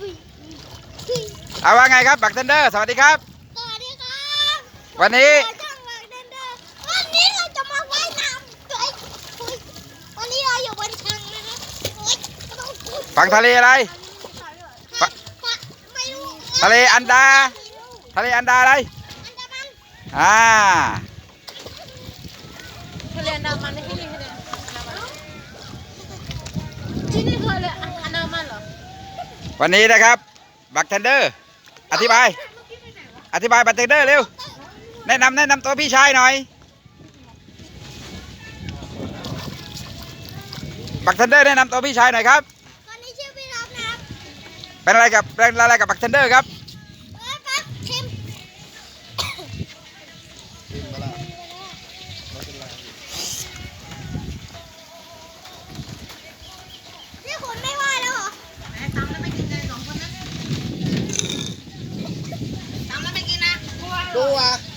อุ้ยอุ้ยเอาว่าไงครับบักเทนเดอร์ สวัสดีครับ สวัสดีครับวันนี้เราช่างวางเดนเดอร์วันนี้เราจะมาว่ายน้ำเฮ้ยเฮ้ยวันนี้เราอยู่บนชังนะครับเฮ้ยไม่ต้องพูดฝั่งทะเลอะไรฮะฮะไม่รู้ทะเลอันดาทะเลอันดาอะไร อันดามัน อ่า ทะเลอันดามันไม่ใช่นี่ทะเลอันดามันที่นี่คือทะเลอันดามันเหรอ วันนี้นะครับ บักเทนเดอร์ อธิบาย อธิบายบักเทนเดอร์เร็ว แนะนำแนะนำตัวพี่ชายหน่อย บักเทนเดอร์แนะนำตัวพี่ชายหน่อยครับ ตอนนี้ชื่อพี่รับนะครับ เป็นอะไรกับเป็นอะไรกับบักเทนเดอร์ครับ เอ้ยปั๊บเค็มนี่คุณไม่ว่าแล้วเหรอ ตามแล้วไม่กิน เ